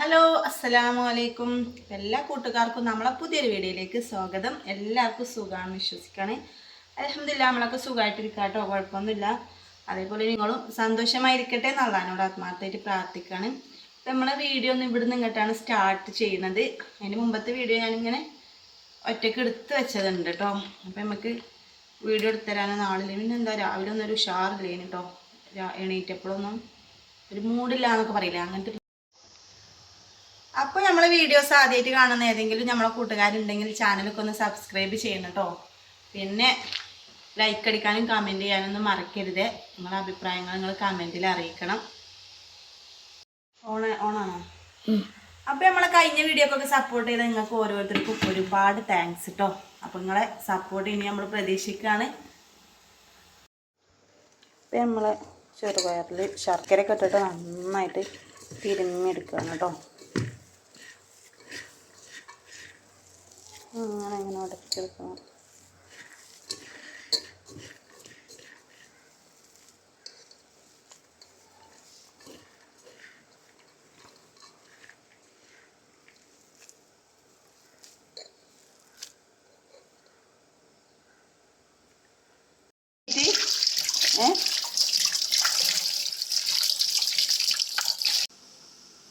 Hello അസ്സലാമു അലൈക്കും എല്ലാ കൂട്ടുകാർക്കും നമ്മളെ പുതിയൊരു വീഡിയോയിലേക്ക് സ്വാഗതം. എല്ലാവർക്കും സുഖമാണെന്ന് വിശ്വസിക്കുകയാണ് അലഹമില്ല നമ്മളൊക്കെ സുഖമായിട്ടിരിക്കുക കേട്ടോ കുഴപ്പമൊന്നുമില്ല. അതേപോലെ നിങ്ങളും സന്തോഷമായിരിക്കട്ടെ എന്നുള്ളതിനോട് ആത്മാർത്ഥമായിട്ട് പ്രാർത്ഥിക്കുകയാണ് അപ്പം നമ്മളെ വീഡിയോ ഒന്ന് ഇവിടുന്ന് ഇങ്ങോട്ടാണ് സ്റ്റാർട്ട് ചെയ്യുന്നത്. അതിന് മുമ്പത്തെ വീഡിയോ ഞാനിങ്ങനെ ഒറ്റയ്ക്ക് എടുത്ത് വെച്ചതുണ്ട് കേട്ടോ. അപ്പം നമുക്ക് വീഡിയോ എടുത്തരാൻ നാളിൽ പിന്നെ എന്താ രാവിലെ ഒന്നും ഒരു ഉഷാറില്ലേന് കേട്ടോ എണീറ്റപ്പോഴൊന്നും ഒരു മൂടില്ല എന്നൊക്കെ പറയില്ല? അങ്ങനത്തെ അപ്പോൾ നമ്മളെ വീഡിയോസ് ആദ്യമായിട്ട് കാണുന്ന ഏതെങ്കിലും നമ്മളെ കൂട്ടുകാരുണ്ടെങ്കിൽ ചാനലൊക്കെ ഒന്ന് സബ്സ്ക്രൈബ് ചെയ്യണം കേട്ടോ പിന്നെ ലൈക്ക് അടിക്കാനും കമന്റ് ചെയ്യാനൊന്നും മറക്കരുത്. നിങ്ങളുടെ അഭിപ്രായങ്ങൾ നിങ്ങൾ കമന്റിൽ അറിയിക്കണം. ഓണ ഓണാണോ? അപ്പോൾ നമ്മളെ കഴിഞ്ഞ വീഡിയോക്കൊക്കെ സപ്പോർട്ട് ചെയ്ത നിങ്ങൾക്ക് ഓരോരുത്തർക്കും ഒരുപാട് താങ്ക്സ് കേട്ടോ അപ്പോൾ നിങ്ങളെ സപ്പോർട്ട് ഇനി നമ്മൾ പ്രതീക്ഷിക്കുകയാണ് ഇപ്പം നമ്മൾ ചെറുപയറിൽ ശർക്കരയൊക്കെ ഇട്ടിട്ട് നന്നായിട്ട് തിരുമ്മിയെടുക്കുകയാണ് കേട്ടോ അങ്ങനെ അങ്ങനെ ഉടച്ചെടുക്കണം ഏ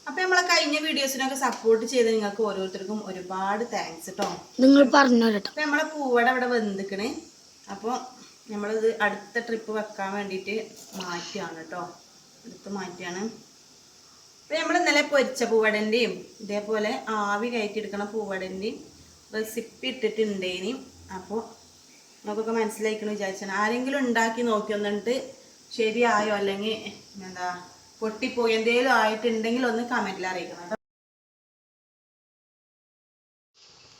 അപ്പൊ നമ്മളെ കഴിഞ്ഞ വീഡിയോസിനൊക്കെ സപ്പോർട്ട് ചെയ്ത് നിങ്ങൾക്ക് ഓരോരുത്തർക്കും ഒരുപാട് താങ്ക്സ് കേട്ടോ നിങ്ങൾ പറഞ്ഞു കേട്ടോ. നമ്മളെ പൂവട ഇവിടെ വെന്തിക്കണേ അപ്പോൾ നമ്മളിത് അടുത്ത ട്രിപ്പ് വെക്കാൻ വേണ്ടിയിട്ട് മാറ്റിയാണ് കേട്ടോ എടുത്ത് മാറ്റിയാണ്. അപ്പൊ നമ്മൾ ഇന്നലെ പൊരിച്ച പൂവടന്റെയും ഇതേപോലെ ആവി കയറ്റിയെടുക്കണ പൂവടന്റെയും റെസിപ്പി ഇട്ടിട്ടുണ്ടേനി. അപ്പോൾ നമുക്കൊക്കെ മനസ്സിലായിക്കണം വിചാരിച്ചാണ്. ആരെങ്കിലും ഉണ്ടാക്കി നോക്കി വന്നിട്ട് ശരിയായോ? അല്ലെങ്കിൽ എന്താ പൊട്ടിപ്പോയി? എന്തെങ്കിലും ആയിട്ടുണ്ടെങ്കിൽ ഒന്ന് കമന്റിൽ അറിയിക്കണം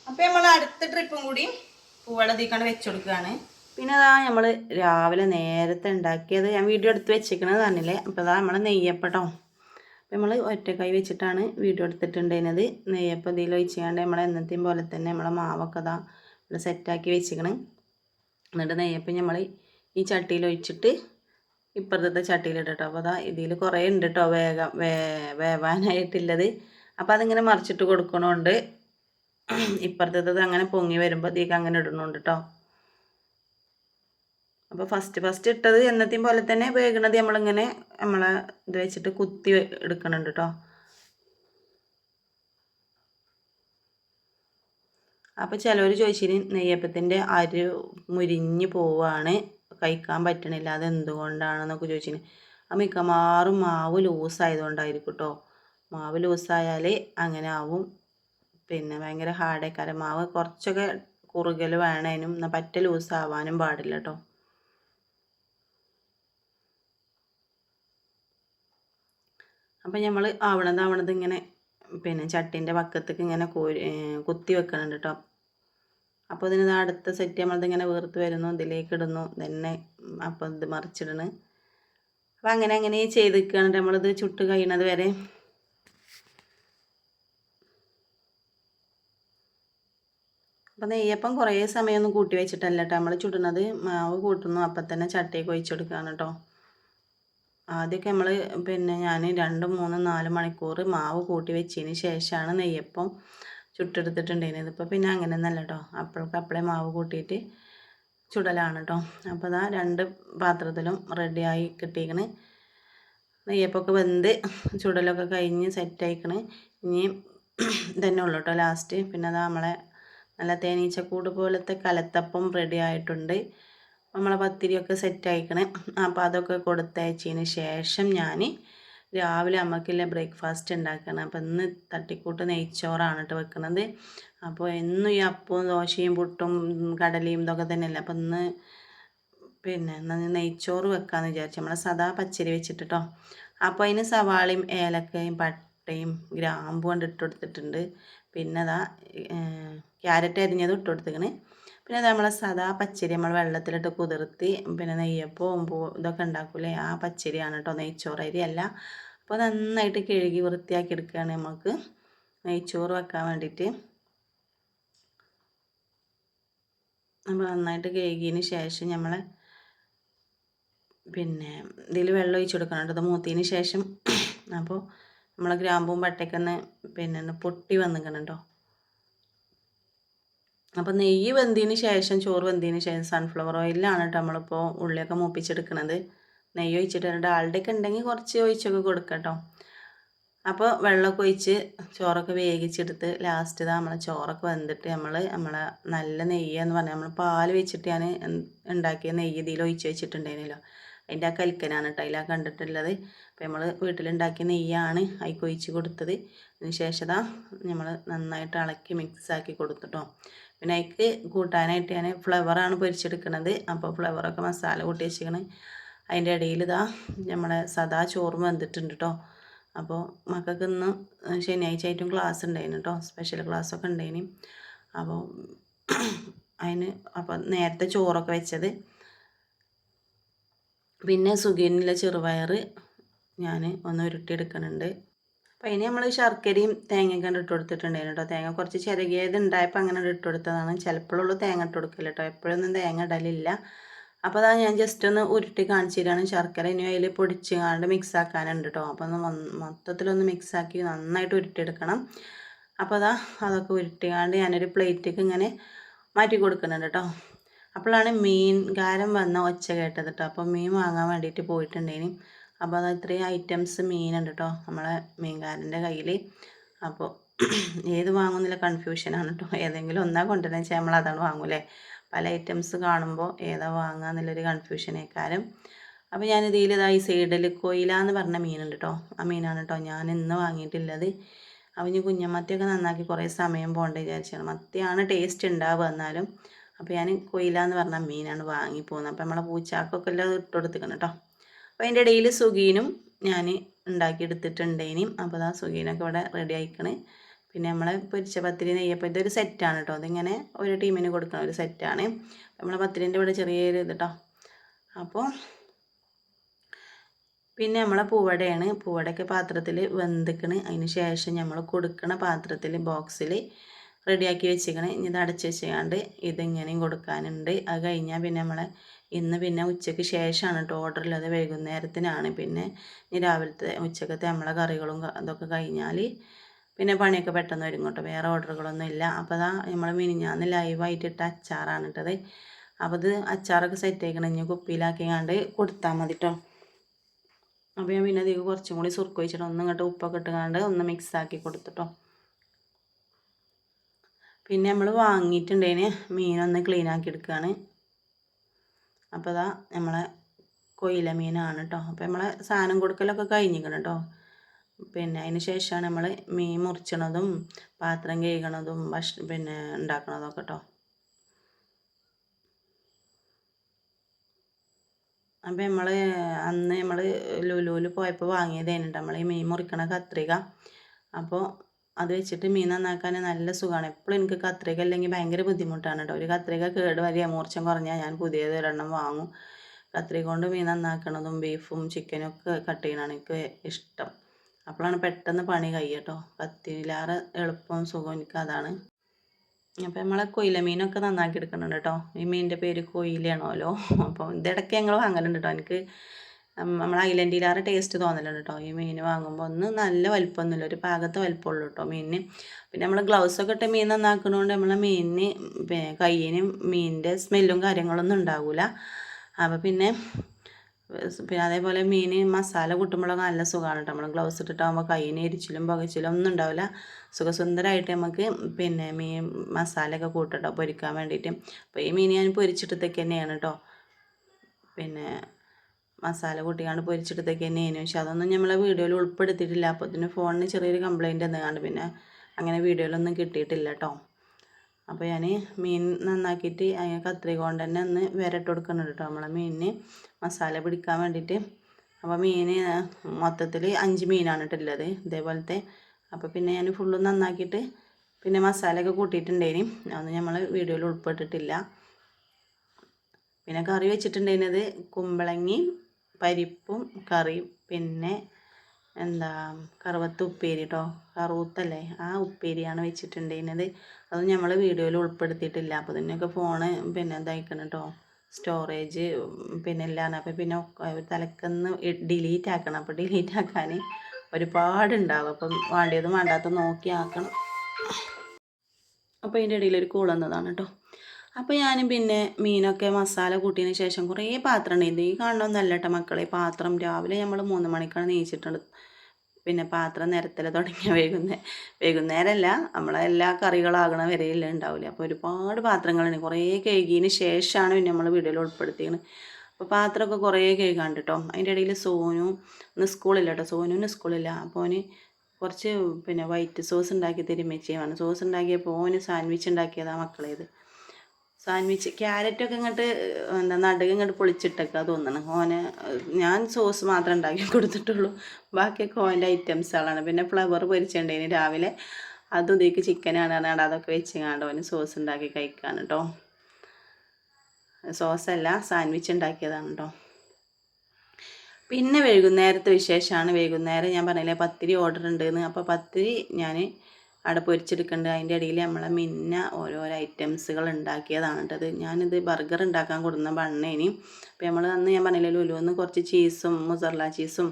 കേട്ടോ അപ്പൊ നമ്മൾ അടുത്ത ട്രിപ്പും കൂടി പൂവളത്തേക്കാണ് വെച്ചുകൊടുക്കുകയാണ് പിന്നെ അതാ നമ്മൾ രാവിലെ നേരത്തെ ഉണ്ടാക്കിയത് ഞാൻ വീഡിയോ എടുത്ത് വെച്ചേക്കണത് തന്നില്ലേ അപ്പോൾ അതാ നമ്മൾ നെയ്യപ്പട്ടോ. അപ്പം നമ്മൾ ഒറ്റക്കൈ വെച്ചിട്ടാണ് വീഡിയോ എടുത്തിട്ടുണ്ടായിരുന്നത്. നെയ്യപ്പം ഇതിൽ ഒഴിച്ചുകൊണ്ട് നമ്മൾ എന്നത്തെയും പോലെ തന്നെ നമ്മളെ മാവൊക്കെ അതാ ഇവിടെ സെറ്റാക്കി വെച്ചിക്കണ്. എന്നിട്ട് നെയ്യപ്പം നമ്മൾ ഈ ചട്ടിയിൽ ഒഴിച്ചിട്ട് ഇപ്പുറത്തെ ചട്ടിയിലിട്ടോ അപ്പോൾ അതാ ഇതിൽ കുറേ ഉണ്ട് കേട്ടോ വേഗം വേ വേവാനായിട്ടുള്ളത് അപ്പോൾ അതിങ്ങനെ മറിച്ചിട്ട് കൊടുക്കണോണ്ട് ഇപ്പുറത്തത് അങ്ങനെ പൊങ്ങി വരുമ്പോൾ ഇതിലേക്ക് അങ്ങനെ ഇടണുണ്ട് കേട്ടോ അപ്പോൾ ഫസ്റ്റ് ഫസ്റ്റ് ഇട്ടത് എന്നത്തെയും പോലെ തന്നെ വേഗണത് നമ്മളിങ്ങനെ നമ്മളെ ഇത് വെച്ചിട്ട് കുത്തി എടുക്കണുണ്ട് കേട്ടോ അപ്പോൾ ചിലവർ ചോദിച്ചിന് നെയ്യപ്പത്തിന്റെ അരി മുരിഞ്ഞ് പോവാണ്. കഴിക്കാൻ പറ്റണില്ല. അത് എന്തുകൊണ്ടാണെന്നൊക്കെ ചോദിച്ചിന്. ആ മിക്കമാറും മാവ് ലൂസായതുകൊണ്ടായിരിക്കും കേട്ടോ മാവ് ലൂസായാൽ അങ്ങനെ ആവും. പിന്നെ ഭയങ്കര ഹാർഡേക്കാരം മാവ് കുറച്ചൊക്കെ കുറുകൽ വേണേനും എന്നാൽ പറ്റ ലൂസാവാനും പാടില്ല കേട്ടോ അപ്പം നമ്മൾ ആവണത് ആവണത് ഇങ്ങനെ പിന്നെ ചട്ടിന്റെ പക്കത്തേക്ക് ഇങ്ങനെ കോരി കുത്തി വെക്കണുണ്ട് കേട്ടോ അപ്പോൾ ഇതിന് അടുത്ത സെറ്റ് നമ്മളത് ഇങ്ങനെ വീർത്ത് വരുന്നു ഇതിലേക്ക് ഇടുന്നു തന്നെ അപ്പോൾ ഇത് മറിച്ചിടണ്. അപ്പം അങ്ങനെ അങ്ങനെ ചെയ്ത് നിൽക്കുകയാണ് നമ്മളിത് ചുട്ട് കഴിയണത് വരെ. അപ്പം നെയ്യപ്പം കുറേ സമയമൊന്നും കൂട്ടി വെച്ചിട്ടല്ല കേട്ടോ നമ്മൾ ചുടുന്നത് മാവ് കൂട്ടുന്നു. അപ്പം തന്നെ ചട്ടയിൽ ഒഴിച്ചെടുക്കുകയാണ് കേട്ടോ ആദ്യമൊക്കെ നമ്മൾ പിന്നെ ഞാൻ രണ്ട് മൂന്ന് നാല് മണിക്കൂർ മാവ് കൂട്ടി വെച്ചതിന് ശേഷമാണ് നെയ്യപ്പം ചുട്ടെടുത്തിട്ടുണ്ടായിരുന്നത്. ഇപ്പോൾ പിന്നെ അങ്ങനെ ഒന്നല്ല കേട്ടോ അപ്പോഴൊക്കെ അപ്പോഴേ മാവ് കൂട്ടിയിട്ട് ചുടലാണ് കേട്ടോ അപ്പോൾ അതാ രണ്ട് പാത്രത്തിലും റെഡിയായി കിട്ടിയിരിക്കണ് നെയ്യപ്പൊക്കെ വെന്ത് ചുടലൊക്കെ കഴിഞ്ഞ് സെറ്റായിക്കണ് ഇനി തന്നെ ഉള്ളൂ കേട്ടോ ലാസ്റ്റ് പിന്നെ അതാ നമ്മളെ നല്ല തേനീച്ചക്കൂട് പോലത്തെ കലത്തപ്പം റെഡി ആയിട്ടുണ്ട്. നമ്മളെ പത്തിരിയൊക്കെ സെറ്റ് ആയിക്കണേ. അപ്പോൾ അതൊക്കെ കൊടുത്തയച്ചതിന് ശേഷം ഞാൻ രാവിലെ അമ്മക്കില്ല ബ്രേക്ക്ഫാസ്റ്റ് ഉണ്ടാക്കണം അപ്പോൾ ഇന്ന് തട്ടിക്കൂട്ട് നെയ്ച്ചോറാണ് കേട്ടോ വെക്കുന്നത് അപ്പോൾ എന്നും ഈ അപ്പവും ദോശയും പുട്ടും കടലയും ഇതൊക്കെ തന്നെയല്ലേ. അപ്പോൾ ഇന്ന് പിന്നെ നെയ്ച്ചോറ് വെക്കാമെന്ന് വിചാരിച്ചു നമ്മളെ സദാ പച്ചരി വെച്ചിട്ട് കേട്ടോ അപ്പോൾ അതിന് സവാളയും ഏലക്കയും പട്ടയും ഗ്രാമ്പും കൊണ്ട് ഇട്ട് കൊടുത്തിട്ടുണ്ട്. പിന്നെ അതാ ക്യാരറ്റ് അരിഞ്ഞത് ഇട്ട് കൊടുത്തേക്കണ് പിന്നെ നമ്മളെ സാധാ പച്ചരി നമ്മൾ വെള്ളത്തിലിട്ട് കുതിർത്തി പിന്നെ നെയ്യപ്പവും പൂ ഇതൊക്കെ ഉണ്ടാക്കൂലേ? ആ പച്ചരിയാണ് കേട്ടോ നെയ്ച്ചോറ് അരി അല്ല. അപ്പോൾ നന്നായിട്ട് കഴുകി വൃത്തിയാക്കി എടുക്കുകയാണ് നമുക്ക് നെയ്ച്ചോറ് വെക്കാൻ വേണ്ടിയിട്ട്. നമ്മൾ നന്നായിട്ട് കഴുകിയതിന് ശേഷം നമ്മൾ പിന്നെ ഇതിൽ വെള്ളം ഒഴിച്ചു കൊടുക്കണം കേട്ടോ. മൂത്തതിന് ശേഷം. അപ്പോൾ നമ്മളെ ഗ്രാമ്പും പട്ടയ്ക്കൊന്ന് പിന്നെ പൊട്ടി വന്നിക്കണം കേട്ടോ അപ്പോൾ നെയ്യ് വെന്തതിന് ശേഷം ചോറ് വെന്തതിന് ശേഷം സൺഫ്ലവർ ഓയിലാണ് കേട്ടോ നമ്മളിപ്പോൾ ഉള്ളിയൊക്കെ മൂപ്പിച്ചെടുക്കണത്. നെയ്യ് ഒഴിച്ചിട്ട് ഡാൽഡയൊക്കെ ഉണ്ടെങ്കിൽ കുറച്ച് ഒഴിച്ചൊക്കെ കൊടുക്കാം കേട്ടോ അപ്പോൾ വെള്ളമൊക്കെ ഒഴിച്ച് ചോറൊക്കെ വേവിച്ചെടുത്ത് ലാസ്റ്റ് ഇതാ നമ്മളെ ചോറൊക്കെ വെന്തിട്ട് നമ്മൾ നമ്മളെ നല്ല നെയ്യ് എന്ന് പറഞ്ഞാൽ നമ്മൾ പാൽ വെച്ചിട്ട് ഞാൻ ഉണ്ടാക്കിയ നെയ്യ് ഇതിൽ ഒഴിച്ച് വെച്ചിട്ടുണ്ടായിരുന്നല്ലോ. അതിന്റെ ആ കൽക്കനാണ് കേട്ടോ. അതിലാണ് കണ്ടിട്ടുള്ളത്. അപ്പോൾ നമ്മൾ വീട്ടിലുണ്ടാക്കിയ നെയ്യാണ് അതിൽ ഒഴിച്ച് കൊടുത്തത്. അതിന് ശേഷം നമ്മൾ നന്നായിട്ട് ഇളക്കി മിക്സാക്കി കൊടുത്തിട്ടോ. പിന്നെ അതിക്ക് കൂട്ടാനായിട്ട് ഞാൻ ഫ്ലവറാണ് പൊരിച്ചെടുക്കുന്നത് അപ്പോൾ ഫ്ലവറൊക്കെ മസാല കൂട്ടി വെച്ചിരിക്കണേ. അതിന്റെ ഇടയിൽ ഇതാ നമ്മളെ സദാ ചോറും വെന്തിട്ടുണ്ട് കേട്ടോ. അപ്പോൾ മക്കൾക്ക് ഇന്ന് ശനിയാഴ്ച ആയിട്ടും ക്ലാസ് ഉണ്ടായിരുന്നു കേട്ടോ. സ്പെഷ്യൽ ക്ലാസ്സൊക്കെ ഉണ്ടായിന്. അപ്പോൾ അതിന് അപ്പോൾ നേരത്തെ ചോറൊക്കെ വെച്ചത്. പിന്നെ സുഖീനിലെ ചെറുപയർ ഞാൻ ഒന്ന് ഉരുട്ടിയെടുക്കുന്നുണ്ട്. അപ്പോൾ അതിന് നമ്മൾ ശർക്കരയും തേങ്ങയും കണ്ട് ഇട്ട് കൊടുത്തിട്ടുണ്ടായിരുന്നു കേട്ടോ തേങ്ങ കുറച്ച് ചിരകിയത് ഉണ്ടായപ്പോൾ അങ്ങനെ ഇട്ട് കൊടുത്തതാണ്. ചിലപ്പോഴുള്ളൂ തേങ്ങ ഇട്ട് കൊടുക്കില്ല കേട്ടോ എപ്പോഴൊന്നും തേങ്ങ ഇടലില്ല. അപ്പോൾ അതാ ഞാൻ ജസ്റ്റ് ഒന്ന് ഉരുട്ടി കാണിച്ചു തരാണ് ശർക്കര ഇനി അതിൽ പൊടിച്ചുകാണ്ട് മിക്സ് ആക്കാനുണ്ട് കേട്ടോ അപ്പോൾ ഒന്ന് മൊത്തത്തിലൊന്ന് മിക്സ് ആക്കി നന്നായിട്ട് ഉരുട്ടിയെടുക്കണം. അപ്പോൾ അതാ അതൊക്കെ ഉരുട്ടി ഉരുട്ടിക്കാണ്ട് ഞാനൊരു പ്ലേറ്റിലേക്ക് ഇങ്ങനെ മാറ്റി കൊടുക്കുന്നുണ്ട് കേട്ടോ അപ്പോഴാണ് മീൻകാരൻ വന്ന ഒച്ച കേട്ടത് കേട്ടോ അപ്പോൾ മീൻ വാങ്ങാൻ വേണ്ടിയിട്ട് പോയിട്ടുണ്ടേനി. അപ്പോൾ അത് ഇത്രയും ഐറ്റംസ് മീനുണ്ട് കേട്ടോ നമ്മളെ മീൻകാരന്റെ കയ്യിൽ അപ്പോൾ ഏത് വാങ്ങുന്നില്ല കൺഫ്യൂഷനാണ് കേട്ടോ ഏതെങ്കിലും ഒന്നാ കൊണ്ടുവരുന്നത് വെച്ചാൽ നമ്മൾ അതാണ് വാങ്ങൂലേ? പല ഐറ്റംസ് കാണുമ്പോൾ ഏതാ വാങ്ങുക എന്നുള്ളൊരു കൺഫ്യൂഷനേക്കാരം അപ്പോൾ ഞാൻ ഇതിൽ ഇതാ ഈ സൈഡിൽ കൊയില എന്ന് പറഞ്ഞ മീനുണ്ട് കേട്ടോ ആ മീനാണ് കേട്ടോ ഞാൻ ഇന്ന് വാങ്ങിയിട്ടുള്ളത്. അവന് ഇനി കുഞ്ഞമത്തിയൊക്കെ നന്നാക്കി കുറേ സമയം പോകേണ്ട വിചാരിച്ചാണ്. മത്തിയാണ് ടേസ്റ്റ് ഉണ്ടാവുക എന്നാലും അപ്പോൾ ഞാൻ കൊയില എന്ന് പറഞ്ഞ മീനാണ് വാങ്ങി പോകുന്നത് അപ്പോൾ നമ്മളെ പൂച്ചാക്കൊക്കെ എല്ലാം ഇട്ട് കൊടുത്തിക്കണം കേട്ടോ അപ്പോൾ അതിന്റെ ഇടയിൽ സുഗീനും ഞാൻ ഉണ്ടാക്കി എടുത്തിട്ടുണ്ടേനും അപ്പോൾ ആ സുഗീനൊക്കെ ഇവിടെ റെഡി ആയിക്കണേ. പിന്നെ നമ്മളെ പൊരിച്ച പത്തിരി നെയ്യപ്പം ഇതൊരു സെറ്റാണ് കേട്ടോ അതിങ്ങനെ ഒരു ടീമിന് കൊടുക്കണം ഒരു സെറ്റാണ് നമ്മളെ പത്തിരിന്റെ ഇവിടെ ചെറിയൊരു ഇത് കേട്ടോ അപ്പോൾ പിന്നെ നമ്മളെ പൂവടയാണ്. പൂവടയൊക്കെ പാത്രത്തിൽ വെന്തിക്കണ്. അതിന് ശേഷം നമ്മൾ കൊടുക്കണ പാത്രത്തിൽ ബോക്സിൽ റെഡിയാക്കി വെച്ചേക്കണേ ഇനി ഇത് അടച്ച് വെച്ചാണ്ട് ഇതിങ്ങനെയും കൊടുക്കാനുണ്ട്. അത് കഴിഞ്ഞാൽ പിന്നെ നമ്മളെ ഇന്ന് പിന്നെ ഉച്ചയ്ക്ക് ശേഷമാണ് കേട്ടോ ഓർഡർ ഉള്ളത് വൈകുന്നേരത്തിനാണ് പിന്നെ. ഇനി രാവിലത്തെ ഉച്ചക്കത്തെ നമ്മളെ കറികളും അതൊക്കെ കഴിഞ്ഞാൽ പിന്നെ പണിയൊക്കെ പെട്ടെന്ന് വരും കേട്ടോ വേറെ ഓർഡറുകളൊന്നും ഇല്ല. അപ്പോൾ അതാ നമ്മൾ മിനിഞ്ഞാന്ന് ലൈവായിട്ട് ഇട്ട അച്ചാറാണ് ഇട്ടത്. അപ്പോൾ ഇത് അച്ചാറൊക്കെ സെറ്റ് ആക്കണം ഇനി കുപ്പിയിലാക്കിയാണ്ട് കൊടുത്താൽ മതി കേട്ടോ അപ്പോൾ ഞാൻ പിന്നെ അതിൽ കുറച്ചും കൂടി സുർക്ക് വെച്ചിട്ട് ഒന്നും ഇങ്ങോട്ട് ഉപ്പൊക്കെ ഇട്ടുകാണ്ട് ഒന്ന് മിക്സ് ആക്കി കൊടുത്തിട്ടോ പിന്നെ നമ്മൾ വാങ്ങിയിട്ടുണ്ടതിന് മീനൊന്ന് ക്ലീൻ ആക്കി എടുക്കുകയാണ് അപ്പോൾ അതാ നമ്മളെ കൊയില മീനാണ് കേട്ടോ അപ്പോൾ നമ്മളെ സാധനം കൊടുക്കലൊക്കെ കഴിഞ്ഞിരിക്കണം കേട്ടോ പിന്നെ അതിന് ശേഷമാണ് നമ്മൾ മീൻ മുറിച്ചണതും പാത്രം കഴുകണതും ഭക്ഷ പിന്നെ ഉണ്ടാക്കണതൊക്കെ കേട്ടോ അപ്പം നമ്മൾ അന്ന് നമ്മൾ ലുലുവിൽ പോയപ്പോൾ വാങ്ങിയതേനുണ്ട് നമ്മൾ ഈ മീൻ മുറിക്കണ കത്രിക. അപ്പോൾ അത് വെച്ചിട്ട് മീൻ നന്നാക്കാൻ നല്ല സുഖമാണ് എപ്പോഴും എനിക്ക് കത്രിക അല്ലെങ്കിൽ ഭയങ്കര ബുദ്ധിമുട്ടാണ് കേട്ടോ ഒരു കത്രിക കേട് വരിക മൂർച്ചം കുറഞ്ഞാൽ ഞാൻ പുതിയത് ഒരെണ്ണം വാങ്ങും. കത്രിക കൊണ്ട് മീൻ നന്നാക്കണതും ബീഫും ചിക്കനും ഒക്കെ കട്ട് ചെയ്യണതാണ് എനിക്ക് ഇഷ്ടം. അപ്പോഴാണ് പെട്ടെന്ന് പണി കഴിയട്ടോ. കത്തിയിലാറ് എളുപ്പവും സുഖം എനിക്ക് അതാണ്. അപ്പോൾ നമ്മളെ കൊയില മീനൊക്കെ നന്നാക്കി എടുക്കുന്നുണ്ട് കേട്ടോ ഈ മീനിന്റെ പേര് കൊയിലാണല്ലോ അപ്പോൾ ഇതിടയ്ക്ക് ഞങ്ങൾ വാങ്ങലുണ്ട് കേട്ടോ എനിക്ക് നമ്മളെ ഐലൻഡിലാറ് ടേസ്റ്റ് തോന്നലുണ്ട് കേട്ടോ ഈ മീൻ വാങ്ങുമ്പോൾ ഒന്ന് നല്ല വലിപ്പമൊന്നുമില്ല ഒരു പാകത്തെ വലിപ്പമുള്ളൂ കേട്ടോ മീനിന്. പിന്നെ നമ്മൾ ഗ്ലൗസൊക്കെ ഇട്ട് മീൻ നന്നാക്കുന്നതുകൊണ്ട് നമ്മളെ മീനിന് കയ്യിന് മീനിന്റെ സ്മെല്ലും കാര്യങ്ങളൊന്നും ഉണ്ടാവില്ല അപ്പോൾ പിന്നെ പിന്നെ അതേപോലെ മീൻ മസാല കൂട്ടുമ്പോഴൊക്കെ നല്ല സുഖമാണ് കേട്ടോ നമ്മൾ ഗ്ലൗസ് ഇട്ടിട്ടാകുമ്പോൾ കയ്യിന് എരിച്ചിലും പുകച്ചിലും ഒന്നും ഉണ്ടാവില്ല സുഖസുന്ദരമായിട്ട് നമുക്ക് പിന്നെ മീൻ മസാലയൊക്കെ കൂട്ടട്ടോ പൊരിക്കാൻ വേണ്ടിയിട്ട്. അപ്പോൾ ഈ മീൻ ഞാൻ പൊരിച്ചിട്ടത്തേക്ക് തന്നെയാണ് കേട്ടോ പിന്നെ മസാല കൂട്ടിക്കാണ്ട് പൊരിച്ചെടുത്തേക്ക് തന്നെയാണ് പക്ഷെ അതൊന്നും നമ്മളെ വീഡിയോയിൽ ഉൾപ്പെടുത്തിയിട്ടില്ല. അപ്പോൾ ഇതിന് ഫോണിന് ചെറിയൊരു കംപ്ലയിന്റ് എന്തെങ്കിലും പിന്നെ അങ്ങനെ വീഡിയോയിലൊന്നും കിട്ടിയിട്ടില്ല കേട്ടോ. അപ്പോൾ ഞാൻ മീൻ നന്നാക്കിയിട്ട് അതിന് കത്രി കൊണ്ട് തന്നെ ഒന്ന് വിരട്ട് കൊടുക്കുന്നുണ്ട് കേട്ടോ. നമ്മളെ മീനിന് മസാല പിടിക്കാൻ വേണ്ടിയിട്ട്. അപ്പോൾ മീൻ മൊത്തത്തിൽ അഞ്ച് മീനാണ് ഇട്ടുള്ളത് ഇതേപോലത്തെ. അപ്പോൾ പിന്നെ ഞാൻ ഫുള്ളും നന്നാക്കിയിട്ട് പിന്നെ മസാലയൊക്കെ കൂട്ടിയിട്ടുണ്ടേനി അതൊന്നും നമ്മൾ വീഡിയോയിൽ ഉൾപ്പെട്ടിട്ടില്ല. പിന്നെ കറി വെച്ചിട്ടുണ്ടായിരുന്നത് കുമ്പളങ്ങി പരിപ്പും കറിയും പിന്നെ എന്താ കറുവത്ത് ഉപ്പേരി കേട്ടോ കറുവത്തല്ലേ? ആ ഉപ്പേരിയാണ് വെച്ചിട്ടുണ്ടായിരുന്നത്. അത് നമ്മൾ വീഡിയോയിൽ ഉൾപ്പെടുത്തിയിട്ടില്ല. അപ്പോൾ ഇതിനൊക്കെ ഫോണ് പിന്നെ ഇതായിക്കണം കേട്ടോ സ്റ്റോറേജ് പിന്നെ എല്ലാം അപ്പോൾ പിന്നെ തലക്കെന്ന് ഡിലീറ്റ് ആക്കണം. അപ്പോൾ ഡിലീറ്റ് ആക്കാൻ ഒരുപാടുണ്ടാവും അപ്പം വേണ്ടിയതും വേണ്ടാത്തതും നോക്കി ആക്കണം. അപ്പോൾ അതിന്റെ ഇടയിൽ ഒരു കോൾ വന്നതാണ് കേട്ടോ അപ്പോൾ ഞാനും പിന്നെ മീനൊക്കെ മസാല കൂട്ടിയതിന് ശേഷം കുറേ പാത്രം ഉണ്ടായിരുന്നു. ഈ കാണണമെന്നല്ല കേട്ടോ മക്കളെ പാത്രം രാവിലെ നമ്മൾ മൂന്ന് മണിക്കാണ് നെയ്ച്ചിട്ടുള്ളത് പിന്നെ പാത്രം നിരത്തൽ തുടങ്ങിയ വൈകുന്നേ വൈകുന്നേരമല്ല നമ്മളെ എല്ലാ കറികളാകണ വരെയല്ല ഉണ്ടാവില്ല അപ്പോൾ ഒരുപാട് പാത്രങ്ങളുണ്ട് കുറേ കഴുകിയതിന് ശേഷമാണ് പിന്നെ നമ്മൾ വീഡിയോയിൽ ഉൾപ്പെടുത്തിയത്. അപ്പോൾ പാത്രമൊക്കെ കുറേ കഴുകാണ്ട് കേട്ടോ അതിന്റെ ഇടയിൽ സോനു ഇന്ന് സ്കൂളില്ല കേട്ടോ സോനുവിന് സ്കൂളില്ല. അപ്പോൾ അവന് കുറച്ച് പിന്നെ വൈറ്റ് സോസ് ഉണ്ടാക്കി തരും മെച്ചിയാണ് സോസ് ഉണ്ടാക്കിയപ്പോൾ ഓന് സാൻഡ്വിച്ച് ഉണ്ടാക്കിയതാണ് മക്കളേത്. സാൻഡ്വിച്ച് ക്യാരറ്റൊക്കെ ഇങ്ങോട്ട് എന്താ നടുക ഇങ്ങോട്ട് പൊളിച്ചിട്ടൊക്കെ തോന്നണം. ഓന് ഞാൻ സോസ് മാത്രമേ ഉണ്ടാക്കി കൊടുത്തിട്ടുള്ളൂ. ബാക്കിയൊക്കെ ഓന്റെ ഐറ്റംസുകളാണ്. പിന്നെ ഫ്ലവർ പൊരിച്ചിട്ടുണ്ടേന് രാവിലെ അതും ഇതിക്ക് ചിക്കനാണ് പറഞ്ഞാൽ അതൊക്കെ വെച്ച് കണ്ട് ഓന് സോസ് ഉണ്ടാക്കി കഴിക്കാൻ കേട്ടോ സോസല്ല സാൻഡ്വിച്ച് ഉണ്ടാക്കിയതാണ് കേട്ടോ പിന്നെ വൈകുന്നേരത്തെ വിശേഷമാണ് വൈകുന്നേരം ഞാൻ പറഞ്ഞില്ലേ പത്തിരി ഓർഡർ ഉണ്ടെന്ന് അപ്പോൾ പത്തിരി ഞാൻ അവിടെ പൊരിച്ചെടുക്കേണ്ടത് അതിന്റെ ഇടയിൽ നമ്മളെ മിന്ന ഓരോരോ ഐറ്റംസുകൾ ഉണ്ടാക്കിയതാണ് കേട്ടത്. ഞാനിത് ബർഗർ ഉണ്ടാക്കാൻ കൊടുക്കുന്ന ബണ്ണേനി. അപ്പോൾ നമ്മൾ അന്ന് ഞാൻ പറഞ്ഞില്ലല്ലോ ലുലുന്ന് കുറച്ച് ചീസും മുസർല ചീസും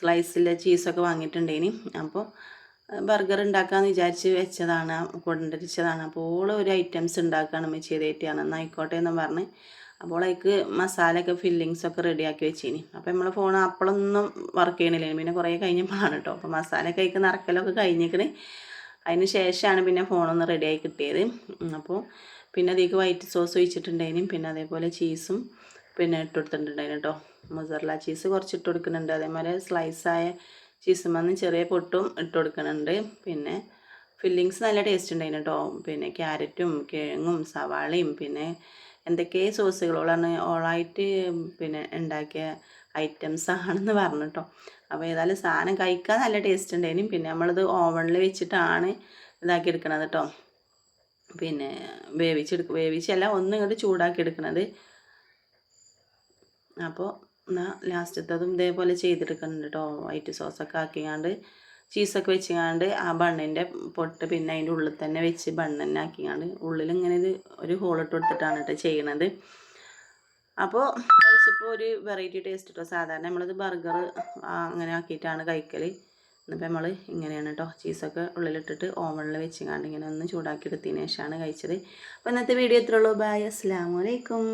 സ്ലൈസിലെ ചീസൊക്കെ വാങ്ങിയിട്ടുണ്ടേനി. അപ്പോൾ ബർഗർ ഉണ്ടാക്കാമെന്ന് വിചാരിച്ച് വെച്ചതാണ് കൊണ്ടുവരിച്ചതാണ്. അപ്പോൾ ഓൾ ഒരു ഐറ്റംസ് ഉണ്ടാക്കുകയാണ് അമ്മ ചെയ്തേറ്റാണ് എന്നാൽ ആയിക്കോട്ടെ എന്ന് പറഞ്ഞ് അപ്പോൾ അതിക്ക് മസാലയൊക്കെ ഫില്ലിങ്സൊക്കെ റെഡിയാക്കി വെച്ചിനി. അപ്പോൾ നമ്മളെ ഫോൺ അപ്പോഴൊന്നും വർക്ക് ചെയ്യണില്ലേ പിന്നെ കുറേ കഴിഞ്ഞപ്പോഴാണ് കേട്ടോ. അപ്പോൾ മസാലയൊക്കെ അതിക്ക് നിറക്കലൊക്കെ കഴിഞ്ഞിക്കണേ അതിന് ശേഷമാണ് പിന്നെ ഫോണൊന്ന് റെഡിയായി കിട്ടിയത്. അപ്പോൾ പിന്നെ അതിലേക്ക് വൈറ്റ് സോസ് ഒഴിച്ചിട്ടുണ്ടായിരുന്നു പിന്നെ അതേപോലെ ചീസും പിന്നെ ഇട്ട് കൊടുത്തിട്ടുണ്ടായിരുന്നു കേട്ടോ മൊസറല ചീസ് കുറച്ച് ഇട്ട് കൊടുക്കുന്നുണ്ട്. അതേമാതിരി സ്ലൈസായ ചീസും വന്ന് ചെറിയ പൊട്ടും ഇട്ട് കൊടുക്കുന്നുണ്ട്. പിന്നെ ഫില്ലിങ്സ് നല്ല ടേസ്റ്റ് ഉണ്ടായിരുന്നു കേട്ടോ പിന്നെ ക്യാരറ്റും കിഴങ്ങും സവാളയും പിന്നെ എന്തൊക്കെ സോസുകളോളാണ് ഓളായിട്ട് പിന്നെ ഉണ്ടാക്കിയ ഐറ്റംസ് ആണെന്ന് പറഞ്ഞു കേട്ടോ അപ്പോൾ ഏതായാലും സാധനം കഴിക്കാൻ നല്ല ടേസ്റ്റ് ഉണ്ടായിരുന്നു പിന്നെ നമ്മളത് ഓവണിൽ വെച്ചിട്ടാണ് ഇതാക്കി എടുക്കണത് കേട്ടോ പിന്നെ വേവിച്ചെടുക്ക വേവിച്ചല്ല ഒന്നും ഇങ്ങോട്ട് ചൂടാക്കി എടുക്കണത്. അപ്പോൾ എന്നാൽ ലാസ്റ്റത്തതും ഇതേപോലെ ചെയ്തെടുക്കുന്നുണ്ട് കേട്ടോ വൈറ്റ് സോസൊക്കെ ആക്കിയാണ്ട് ചീസൊക്കെ വെച്ചുകൊണ്ട് ആ ബണ്ണിന്റെ പൊട്ട് പിന്നെ അതിന്റെ ഉള്ളിൽ തന്നെ വെച്ച് ബണ്ണ് ആക്കിയാണ്ട് ഉള്ളിൽ ഇങ്ങനെ ഒരു ഒരു ഹോളിട്ട് കൊടുത്തിട്ടാണ് കേട്ടോ ചെയ്യണത്. അപ്പോൾ കഴിച്ചപ്പോൾ ഒരു വെറൈറ്റി ടേസ്റ്റ് കേട്ടോ സാധാരണ നമ്മളത് ബർഗർ അങ്ങനെ ആക്കിയിട്ടാണ് കഴിക്കൽ എന്നിപ്പോൾ നമ്മൾ ഇങ്ങനെയാണ് കേട്ടോ ചീസൊക്കെ ഉള്ളിലിട്ടിട്ട് ഓവണിൽ വെച്ച് ഇങ്ങനെ ഒന്ന് ചൂടാക്കി എടുത്തതിന് ശേഷമാണ് കഴിച്ചത്. അപ്പോൾ ഇന്നത്തെ വീഡിയോ എത്രയുള്ളൂ ബായ് അസ്സാം വലൈക്കും